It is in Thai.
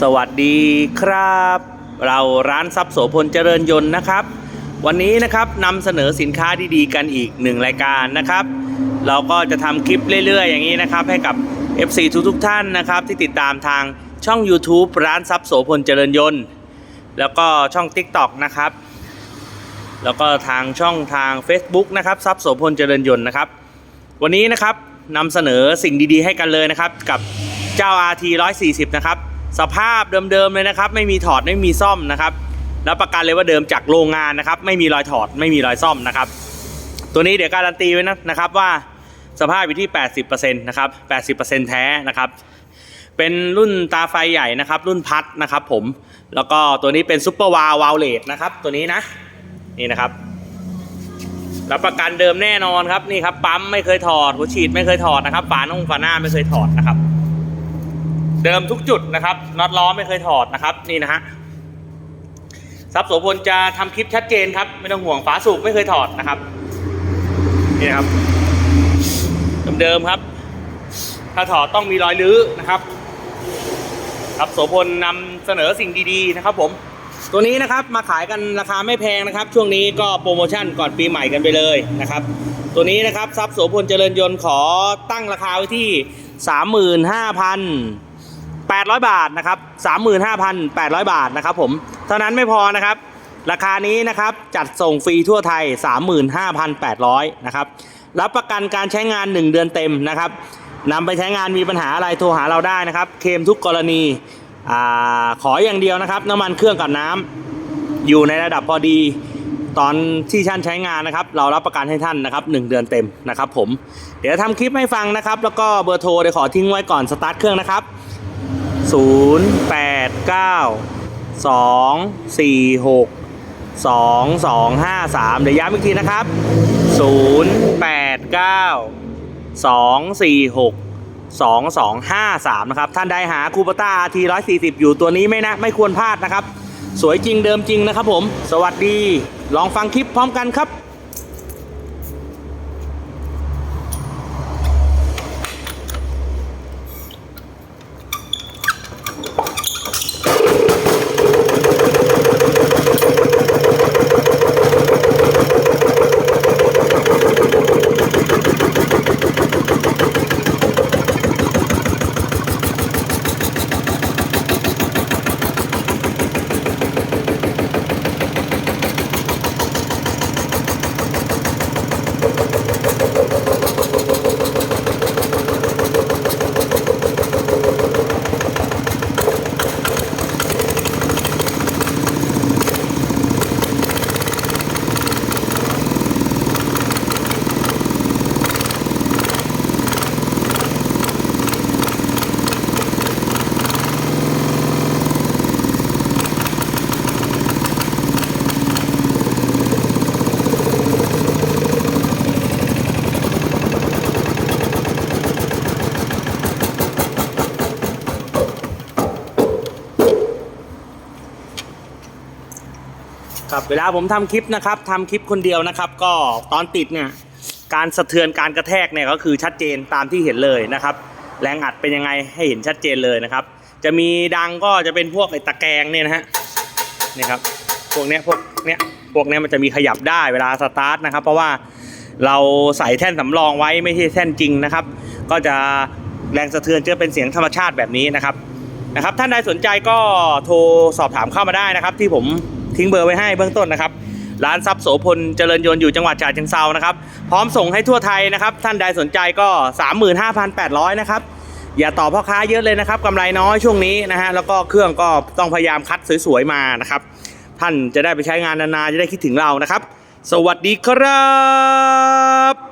สวัสดีครับ เราร้านทรัพย์โสพลเจริญยนต์นะครับ วันนี้นะครับนำเสนอสินค้าดีๆกันอีกหนึ่งรายการนะครับ เราก็จะทำคลิปเรื่อยๆ อย่างนี้นะครับ ให้กับ FC ทุกๆท่านนะครับ ที่ติดตามทางช่อง YouTube ร้านทรัพย์โสพลเจริญยนต์ แล้วก็ช่อง TikTok นะครับ แล้วก็ทางช่องทาง Facebook นะครับทรัพย์โสพลเจริญยนต์นะครับ วันนี้นะครับนำเสนอสิ่งดีๆ ให้กันเลยนะครับกับเจ้า RT 140 นะครับ สภาพเดิมๆเลยนะครับ ไม่มีถอดไม่มีซ่อมนะครับรับประกันเลยว่าเดิมจากโรงงานนะครับ ไม่มีรอยถอดไม่มีรอยซ่อมนะครับ ตัวนี้เดี๋ยวการันตีไว้นะนะครับว่าสภาพอยู่ที่ 80%นะครับ 80%แท้นะครับ เป็นรุ่นตาไฟใหญ่นะครับ รุ่นพัดนะครับ ผม แล้วก็ตัวนี้เป็นซุปเปอร์วาลวาลเลตนะครับ ตัวนี้นะ นี่นะครับรับประกันเดิมแน่นอนครับ นี่ครับปั๊มไม่เคยถอดหัวฉีดไม่เคยถอดนะครับ ฝาน่งฝาหน้าไม่เคยถอดนะครับ เดิมทุกจุดนะครับน็อตล้อไม่เคยถอดนะครับนี่นะฮะซับโสพลจะทำคลิปชัดเจนครับ ไม่ต้องห่วงฝาสูบไม่เคยถอดนะครับนี่นครับเดิมๆครับ ถ้าถอดต้องมีรอยลื้อนะครับครับโสพลนำเสนอสิ่งดีๆนะครับ ผม ตัวนี้นะครับมาขายกันราคาไม่แพงนะครับ ช่วงนี้ก็โปรโมชั่นก่อนปีใหม่กันไปเลยนะครับ ตัวนี้นะครับทรัพย์โสพลเจริญยนต์ขอตั้งราคาไว้ที่ 800 บาทนะครับ35,800 บาทนะครับผมเท่านั้นไม่พอนะครับ ราคานี้นะครับจัดส่งฟรีทั่วไทย 35,800นะครับรับประกันการใช้งาน 1 เดือนเต็มนะครับนำไปใช้งานมีปัญหาอะไรโทรหาเราได้นะครับ เคลมทุกกรณีอาขออย่างเดียวนะครับ น้ำมันเครื่องกับน้ำอยู่ในระดับพอดีตอนที่ท่านใช้งานนะครับ เรารับประกันให้ท่านนะครับ 1 เดือนเต็มนะครับผม เดี๋ยวทำคลิปให้ฟังนะครับ แล้วก็เบอร์โทรเดี๋ยวขอทิ้งไว้ก่อนสตาร์ทเครื่องนะครับ 0 8 9 2 4 6 2 2 5 3เดี๋ยวย้ำอีกทีนะครับ0 8 9 2 4 6 2253 นะครับ ท่านใดหาคูปต้าที140 อยู่ตัวนี้ไม่นะไม่ควรพลาดนะครับ สวยจริงเดิมจริงนะครับผม สวัสดี ลองฟังคลิปพร้อมกันครับ ครับเวลาผมทำคลิปนะครับทำคลิปคนเดียวนะครับ ก็ตอนติดเนี่ยการสะเทือนการกระแทกเนี่ยก็คือชัดเจนตามที่เห็นเลยนะครับ แรงอัดเป็นยังไงให้เห็นชัดเจนเลยนะครับ จะมีดังก็จะเป็นพวกไอ้ตะแกรงเนี่ยนะฮะนี่ครับพวกเนี้ยพวกเนี้ยพวกเนี้ยมันจะมีขยับได้เวลาสตาร์ทนะครับ เพราะว่าเราใส่แท่นสำรองไว้ไม่ใช่แท่นจริงนะครับ ก็จะแรงสะเทือนจะเป็นเสียงธรรมชาติแบบนี้นะครับนะครับ ท่านใดสนใจก็โทรสอบถามเข้ามาได้นะครับ ที่ผม ทิ้งเบอร์ไว้ให้เบื้องต้นนะครับร้านทรัพย์โสพลเจริญยนต์อยู่จังหวัดฉะเชิงเซานะครับ พร้อมส่งให้ทั่วไทยนะครับ ท่านใดสนใจก็ 35,800 นะครับ อย่าต่อพ่อค้าเยอะเลยนะครับกำไรน้อยช่วงนี้นะฮะแล้วก็เครื่องก็ต้องพยายามคัดสวยๆมานะครับ ท่านจะได้ไปใช้งานนานๆ จะได้คิดถึงเรานะครับ สวัสดีครับ